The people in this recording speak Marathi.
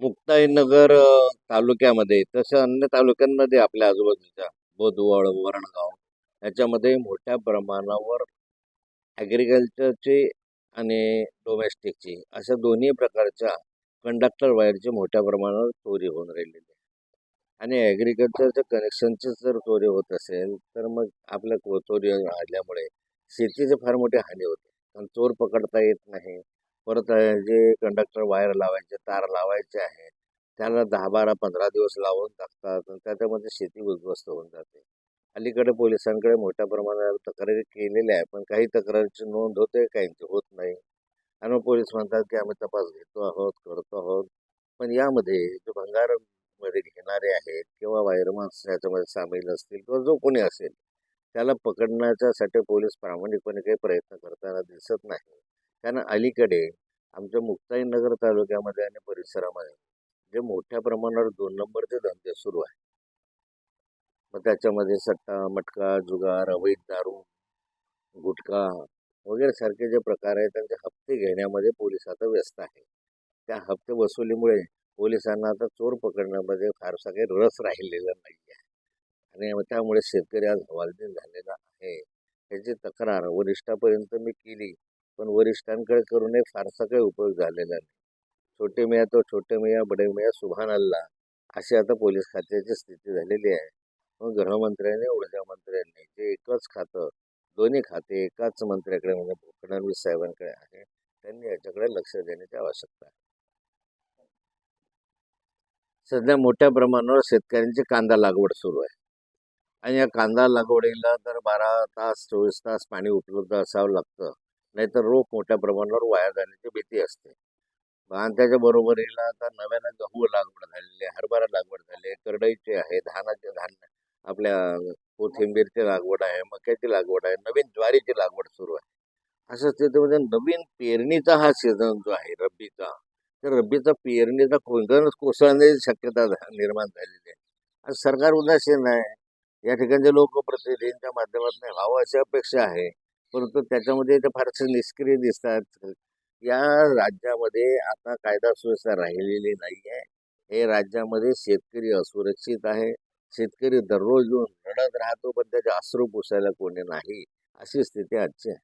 मुक्ताईनगर तालुक्यामध्ये तसं अन्य तालुक्यांमध्ये आपल्या आजूबाजूच्या बोधवळ वरणगाव याच्यामध्ये मोठ्या प्रमाणावर ॲग्रिकल्चरची आणि डोमेस्टिकची अशा दोन्ही प्रकारच्या कंडक्टर वायरची मोठ्या प्रमाणावर चोरी होऊन राहिलेली आहे आणि ॲग्रिकल्चरच्या कनेक्शनची जर चोरी होत असेल तर मग आपल्या चोरी आल्यामुळे शेतीची फार मोठी हानी होते. कारण चोर पकडता येत नाही. परत जे कंडक्टर वायर लावायचे तार लावायचे आहे त्याला दहा बारा पंधरा दिवस लावून टाकतात आणि त्याच्यामध्ये शेती उद्ध्वस्त होऊन जाते. अलीकडे पोलिसांकडे मोठ्या प्रमाणावर तक्रारी केलेल्या आहे पण काही तक्रारीची नोंद होते काहींची होत नाही. आणि मग पोलीस म्हणतात की आम्ही तपास घेतो आहोत करतो आहोत. पण यामध्ये जो भंगारमध्ये घेणारे आहेत किंवा वायरमन्स याच्यामध्ये सामील असतील किंवा जो कोणी असेल त्याला पकडण्याच्यासाठी पोलीस प्रामाणिकपणे काही प्रयत्न करताना दिसत नाही. कारण अलीकडे आमच्या मुक्ताईनगर तालुक्यामध्ये आणि परिसरामध्ये जे मोठ्या प्रमाणावर दोन नंबरचे धंदे सुरू आहे मग त्याच्यामध्ये सट्टा मटका जुगार अवैध दारू गुटखा वगैरे सारखे जे प्रकार आहेत त्यांचे हप्ते घेण्यामध्ये पोलीस आता व्यस्त आहे त्या हप्ते वसुलीमुळे पोलिसांना आता चोर पकडण्यामध्ये फारसा काही रस राहिलेला नाही आहे आणि त्यामुळे शेतकरी आज हवालदिल झालेला आहे. त्याची तक्रार वरिष्ठापर्यंत मी केली. पण वरिष्ठांकडे करून फारसा काही उपयोग झालेला नाही. छोटे मिया तो छोटे मिया बडे मिया सुभान अल्ला अशी आता पोलीस खात्याची स्थिती झालेली आहे. मग गृहमंत्र्यांनी ऊर्जा मंत्र्यांनी जे एकच खातं दोन्ही खाते एकाच मंत्र्याकडे म्हणजे फडणवीस साहेबांकडे आहे त्यांनी याच्याकडे लक्ष देण्याची आवश्यकता आहे. सध्या मोठ्या प्रमाणावर शेतकऱ्यांची कांदा लागवड सुरू आहे. आणि या कांदा लागवडीला तर बारा तास चोवीस तास पाणी उपलब्ध असावं लागतं. नाहीतर रोप मोठ्या प्रमाणावर वाया जाण्याची भीती असते. आणि त्याच्या बरोबरीला आता नव्यानं गहू लागवड झालेली आहे हरभरा लागवड झाली आहे करडईची आहे धानाचे धान्य आपल्या कोथिंबीरची लागवड आहे मक्याची लागवड आहे नवीन ज्वारीची लागवड सुरू आहे. असं स्थितीमध्ये नवीन पेरणीचा हा सीझन जो आहे रब्बीचा तर रब्बीचा पेरणीचा कोणत्याच कोसळण्याची शक्यता निर्माण झालेली आहे. आणि सरकार उदासीन आहे. या ठिकाणचे लोकप्रतिनिधींच्या माध्यमातून व्हावं अशी अपेक्षा आहे. परंतु त्याच्यामध्ये ते फारसे निष्क्रिय दिसतात. या राज्यामध्ये आता कायदा सुव्यवस्था राहिलेली नाही आहे हे राज्यामध्ये शेतकरी असुरक्षित आहे. शेतकरी दररोज येऊन रडत राहतो पण त्याचे अश्रू पुसायला कोणी नाही. अशी स्थिती आजची आहे.